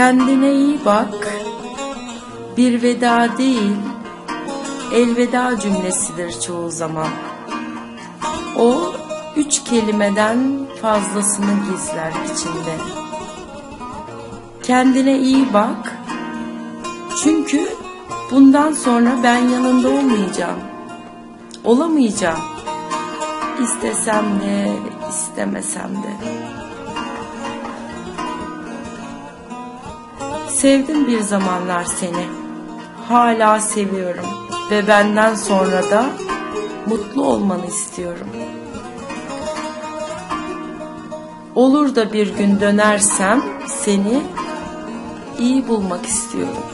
Kendine iyi bak. Bir veda değil, elveda cümlesidir çoğu zaman. O üç kelimeden fazlasını gizler içinde. Kendine iyi bak. Çünkü bundan sonra ben yanında olmayacağım. Olamayacağım. İstesem de, istemesem de. Sevdim bir zamanlar seni. Hala seviyorum ve benden sonra da mutlu olmanı istiyorum. Olur da bir gün dönersem seni iyi bulmak istiyorum.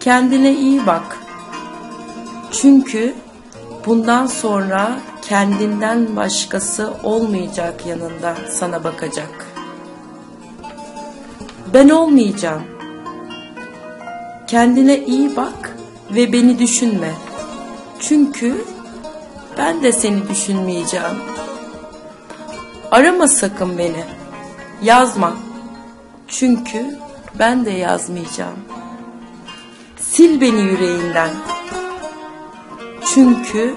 Kendine iyi bak. Çünkü bundan sonra kendinden başkası olmayacak yanında sana bakacak. Ben olmayacağım. Kendine iyi bak ve beni düşünme. Çünkü ben de seni düşünmeyeceğim. Arama sakın beni. Yazma. Çünkü ben de yazmayacağım. Sil beni yüreğinden. Çünkü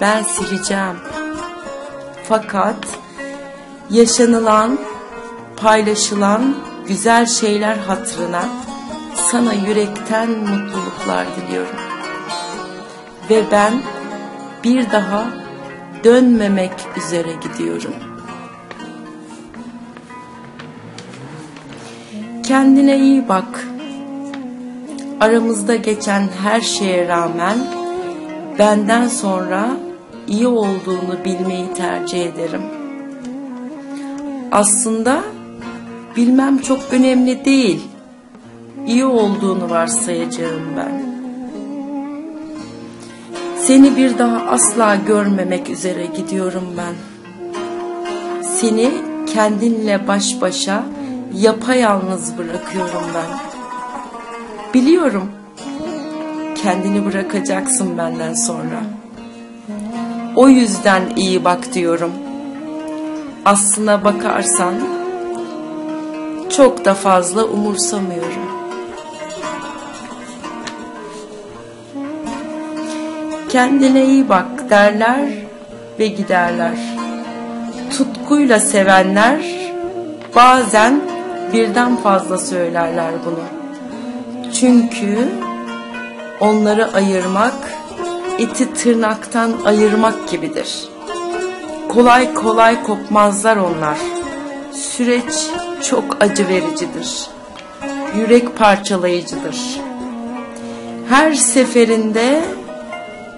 ben sileceğim. Fakat yaşanılan, paylaşılan güzel şeyler hatırına sana yürekten mutluluklar diliyorum. Ve ben bir daha dönmemek üzere gidiyorum. Kendine iyi bak. Aramızda geçen her şeye rağmen benden sonra iyi olduğunu bilmeyi tercih ederim. Aslında bilmem çok önemli değil. İyi olduğunu varsayacağım ben. Seni bir daha asla görmemek üzere gidiyorum ben. Seni kendinle baş başa yapayalnız bırakıyorum ben. Biliyorum kendini bırakacaksın benden sonra. O yüzden iyi bak diyorum. Aslına bakarsan çok da fazla umursamıyorum. Kendine iyi bak derler ve giderler. Tutkuyla sevenler bazen birden fazla söylerler bunu. Çünkü onları ayırmak eti tırnaktan ayırmak gibidir. Kolay kolay kopmazlar onlar. Süreç çok acı vericidir. Yürek parçalayıcıdır. Her seferinde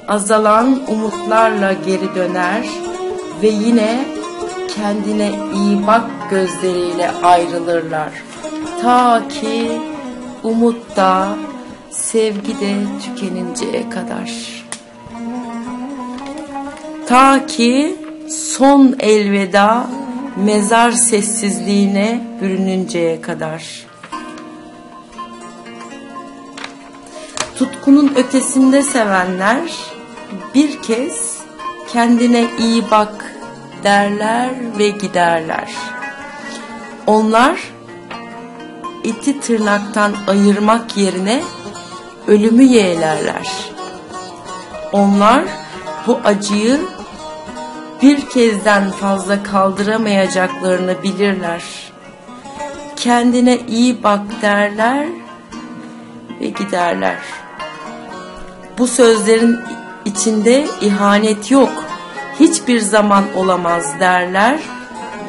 azalan umutlarla geri döner ve yine kendine iyi bak gözleriyle ayrılırlar. Ta ki umut da sevgi de tükeninceye kadar. Ta ki son elveda mezar sessizliğine bürününceye kadar. Tutkunun ötesinde sevenler bir kez kendine iyi bak derler ve giderler. Onlar iti tırnaktan ayırmak yerine ölümü yeğlerler. Onlar bu acıyı bir kezden fazla kaldıramayacaklarını bilirler. Kendine iyi bak derler ve giderler. Bu sözlerin içinde ihanet yok. Hiçbir zaman olamaz derler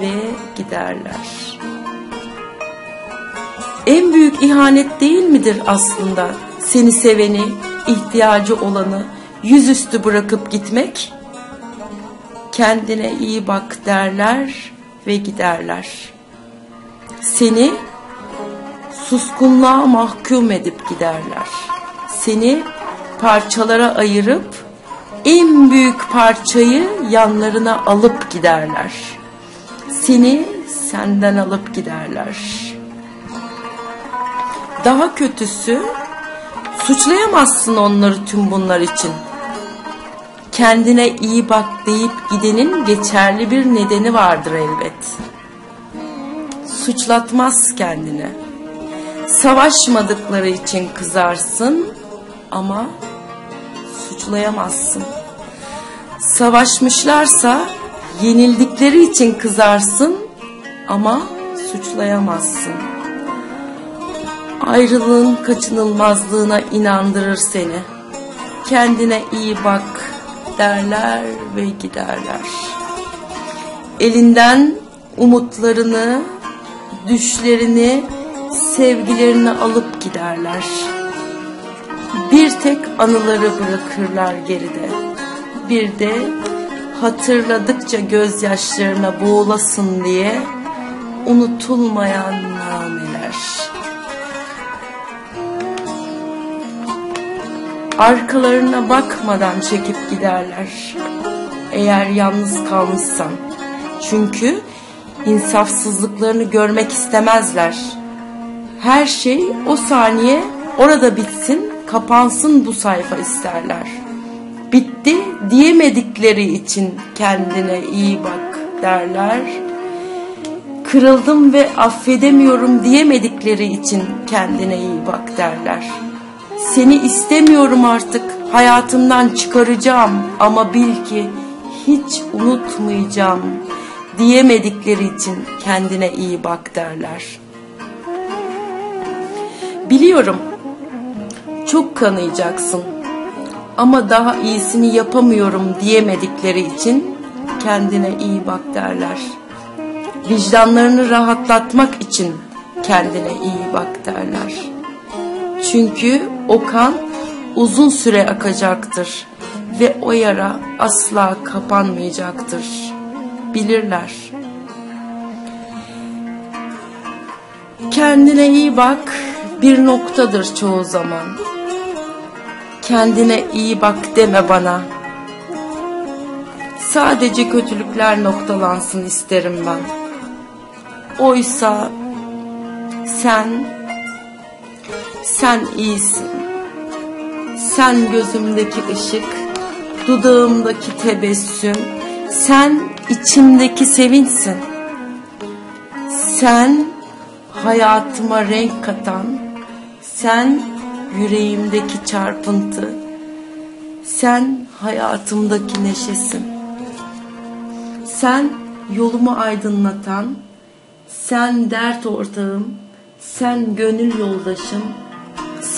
ve giderler. En büyük ihanet değil midir aslında seni seveni, ihtiyacı olanı yüzüstü bırakıp gitmek? Kendine iyi bak derler ve giderler. Seni suskunluğa mahkum edip giderler. Seni parçalara ayırıp en büyük parçayı yanlarına alıp giderler. Seni senden alıp giderler. Daha kötüsü suçlayamazsın onları tüm bunlar için. Kendine iyi bak deyip gidenin geçerli bir nedeni vardır elbet. suçlatmaz kendine. Savaşmadıkları için kızarsın ama suçlayamazsın. Savaşmışlarsa yenildikleri için kızarsın ama suçlayamazsın. Ayrılığın kaçınılmazlığına inandırır seni. Kendine iyi bak derler ve giderler. Elinden umutlarını, düşlerini, sevgilerini alıp giderler. Bir tek anıları bırakırlar geride. Bir de hatırladıkça gözyaşlarına boğulasın diye unutulmayan nameler. Arkalarına bakmadan çekip giderler. Eğer yalnız kalmışsan. Çünkü insafsızlıklarını görmek istemezler. Her şey o saniye orada bitsin, kapansın bu sayfa isterler. Bitti diyemedikleri için kendine iyi bak derler. Kırıldım ve affedemiyorum diyemedikleri için kendine iyi bak derler. Seni istemiyorum artık hayatımdan çıkaracağım ama bil ki hiç unutmayacağım diyemedikleri için kendine iyi bak derler. Biliyorum çok kanayacaksın ama daha iyisini yapamıyorum diyemedikleri için kendine iyi bak derler. Vicdanlarını rahatlatmak için kendine iyi bak derler. Çünkü o kan uzun süre akacaktır ve o yara asla kapanmayacaktır. Bilirler. Kendine iyi bak bir noktadır çoğu zaman. Kendine iyi bak deme bana. Sadece kötülükler noktalansın isterim ben. Oysa sen sen iyisin. Sen gözümdeki ışık, dudağımdaki tebessüm, sen içimdeki sevinçsin. Sen hayatıma renk katan, sen yüreğimdeki çarpıntı, sen hayatımdaki neşesin. Sen yolumu aydınlatan, sen dert ortağım, sen gönül yoldaşım,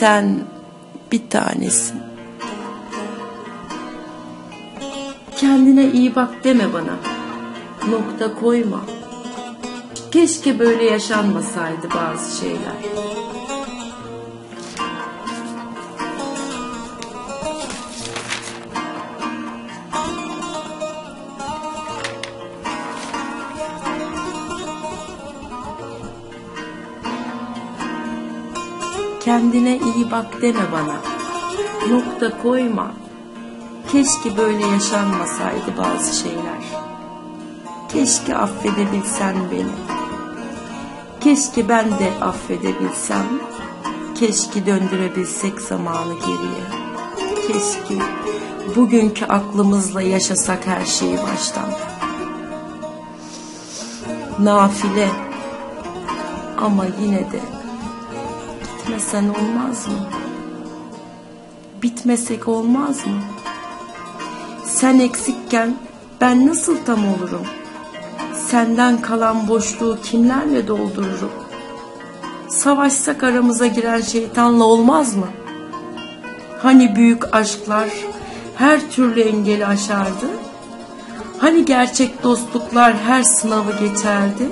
sen bir tanesin. Kendine iyi bak deme bana. Nokta koyma. Keşke böyle yaşanmasaydı bazı şeyler. Kendine iyi bak deme bana. Nokta koyma. Keşke böyle yaşanmasaydı bazı şeyler. Keşke affedebilsen beni. Keşke ben de affedebilsem. Keşke döndürebilsek zamanı geriye. Keşke bugünkü aklımızla yaşasak her şeyi baştan. Nafile ama yine de Bitmesen olmaz mı? Bitmesek olmaz mı? Sen eksikken ben nasıl tam olurum? Senden kalan boşluğu kimlerle doldururum? Savaşsak aramıza giren şeytanla olmaz mı? Hani büyük aşklar her türlü engeli aşardı? Hani gerçek dostluklar her sınavı geçerdi?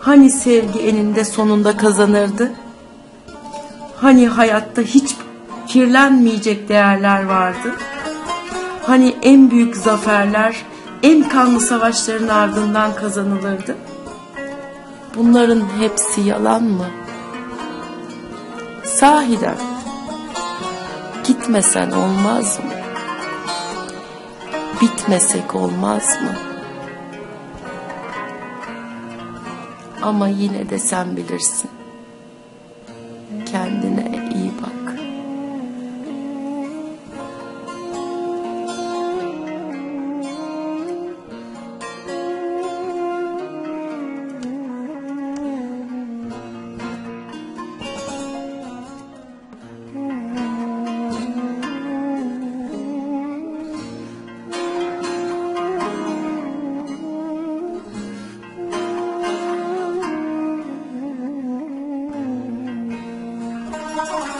Hani sevgi eninde sonunda kazanırdı? Hani hayatta hiç kirlenmeyecek değerler vardı? Hani en büyük zaferler en kanlı savaşların ardından kazanılırdı? Bunların hepsi yalan mı? Sahiden gitmesen olmaz mı? Bitmesek olmaz mı? Ama yine de sen bilirsin. Kendine Oh,